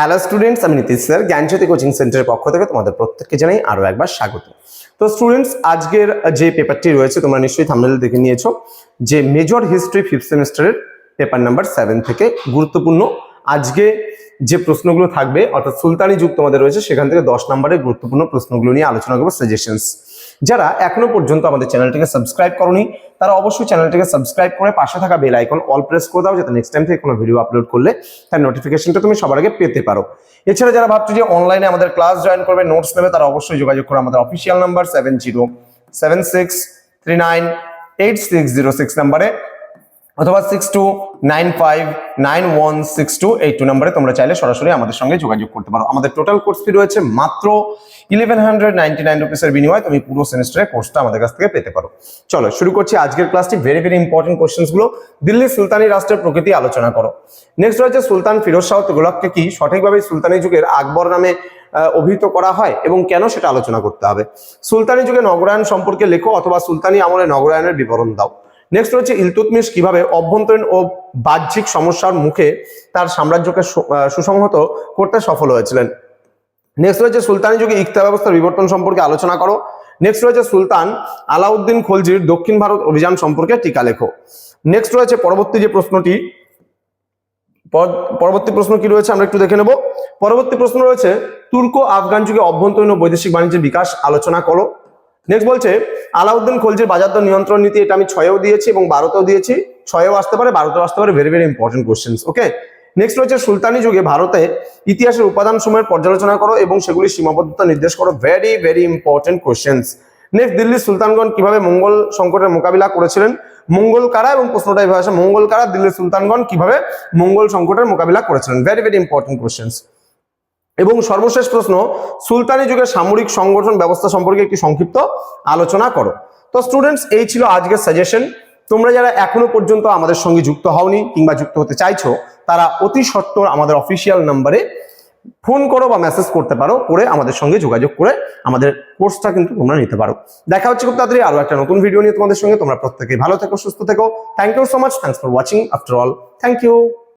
Hello students আমি Nitish sir জ্ঞানজ্যোতি coaching সেন্টারের পক্ষ থেকে তোমাদের প্রত্যেককে জানাই আরও একবার স্বাগত। তো স্টুডেন্টস আজকের যে পেপারটি রয়েছে, তোমরা নিশ্চয়ই থামনেল দেখে নিয়েছো, যে মেজর হিস্ট্রি ফিফথ সেমিস্টারের পেপার নাম্বার সেভেন থেকে গুরুত্বপূর্ণ। আজকে যে প্রশ্নগুলো থাকবে, অর্থাৎ সুলতানি যুগ তোমাদের রয়েছে, সেখান থেকে দশ নম্বরের গুরুত্বপূর্ণ প্রশ্নগুলো নিয়ে আলোচনা করব সাজেশনস যারা এখনও পর্যন্ত আমাদের চ্যানেলটিকে সাবস্ক্রাইব করনি, তারা অবশ্যই চ্যানেলটিকে সাবস্ক্রাইব করে পাশে থাকা বেল আইকন অল প্রেস করে দাও, যাতে নেক্সট টাইম থেকে কোনো ভিডিও আপলোড করলে তার নোটিফিকেশনটা তুমি সবার আগে পেতে পারো। এছাড়া যারা ভাবছ যে অনলাইনে আমাদের ক্লাস জয়েন করবে নোটস নেবে, তারা অবশ্যই যোগাযোগ করো আমাদের official number seven zero seven six three nine eight six zero six নাম্বারে অথবা six two nine five nine one six two eight two নাম্বারে তোমরা চাইলে সরাসরি আমাদের সঙ্গে যোগাযোগ করতে পারো। আমাদের টোটাল কোর্স ফি রয়েছে মাত্র ইলেভেন হান্ড্রেড নাইনটি নাইন রুপিসের বিনিময়ে তুমি পুরো সেমিস্টারের কোর্সটা আমাদের কাছ থেকে পেতে পারো। চলো, শুরু করছি আজকের ক্লাসটি ভেরি ভেরি ইম্পর্টেন্ট কোশ্চেন্সগুলো দিল্লি সুলতানি রাষ্ট্রের প্রকৃতি আলোচনা করো। নেক্সট রয়েছে সুলতান ফিরোজ শাহ তুগলককে কি সঠিকভাবে সুলতানি যুগের আকবর নামে অভিহিত করা হয় এবং কেন সেটা আলোচনা করতে হবে? সুলতানি যুগে নগরায়ণ সম্পর্কে লেখো অথবা সুলতানি আমলে নগরায়ণের বিবরণ দাও। নেক্সট রয়েছে ইলতুতমিশ কীভাবে অভ্যন্তরীণ ও বাহ্যিক সমস্যার মুখে তার সাম্রাজ্যকে সুসংহত করতে সফল হয়েছিলেন। নেক্সট রয়েছে সুলতানি যুগে ইকতা ব্যবস্থার বিবর্তন সম্পর্কে আলোচনা করো। নেক্সট রয়েছে সুলতান আলাউদ্দিন খলজির দক্ষিণ ভারত অভিযান সম্পর্কে টিকা লেখো। নেক্সট রয়েছে পরবর্তী যে প্রশ্নটি, পর- পরবর্তী প্রশ্ন কি রয়েছে আমরা একটু দেখে নেব। পরবর্তী প্রশ্ন রয়েছে তুর্কো আফগান যুগে অভ্যন্তরীণ ও বৈদেশিক বাণিজ্যের বিকাশ আলোচনা করো। নেক্সট বলছে আলাউদ্দিন খলজির বাজার দর নিয়ন্ত্রণ নীতি এটা আমি ছয়েও দিয়েছি এবং বারোতেও দিয়েছি। ছয়েও আসতে পারে, বারোতেও আসতে পারে। Very very important questions okay next রয়েছে সুলতানি যুগে ভারতে ইতিহাসের উপাদান সময়ের পর্যালোচনা করো এবং সেগুলি সীমাবদ্ধতা নির্দেশ করো। Very very important questions next দিল্লির সুলতানগণ কীভাবে মঙ্গল সংকটের মোকাবিলা করেছিলেন? মঙ্গল কারা এবং প্রশ্নটা এভাবে আসে, মঙ্গল কারা, দিল্লির সুলতানগণ কীভাবে মঙ্গল সংকটের মোকাবিলা করেছিলেন? ভেরি ভেরি ইম্পর্টেন্ট কোশ্চেন্স এবং সর্বশেষ প্রশ্ন, সুলতানি যুগের সামরিক সংগঠন ব্যবস্থা সম্পর্কে একটি সংক্ষিপ্ত আলোচনা করো। তো স্টুডেন্টস এই ছিল আজকের সাজেশন তোমরা যারা এখনও পর্যন্ত আমাদের সঙ্গে যুক্ত হওনি কিংবা যুক্ত হতে চাইছো, তারা অতি সত্বর আমাদের অফিসিয়াল নাম্বারে ফোন করো বা মেসেজ করতে পারো, করে আমাদের সঙ্গে যোগাযোগ করে আমাদের কোর্সটা কিন্তু তোমরা নিতে পারো। দেখা হচ্ছে খুব তাড়াতাড়ি আরও একটা নতুন ভিডিও নিয়ে তোমাদের সঙ্গে। তোমরা প্রত্যেকেই ভালো থেকো, সুস্থ থেকো। Thank you so much thanks for watching after all thank you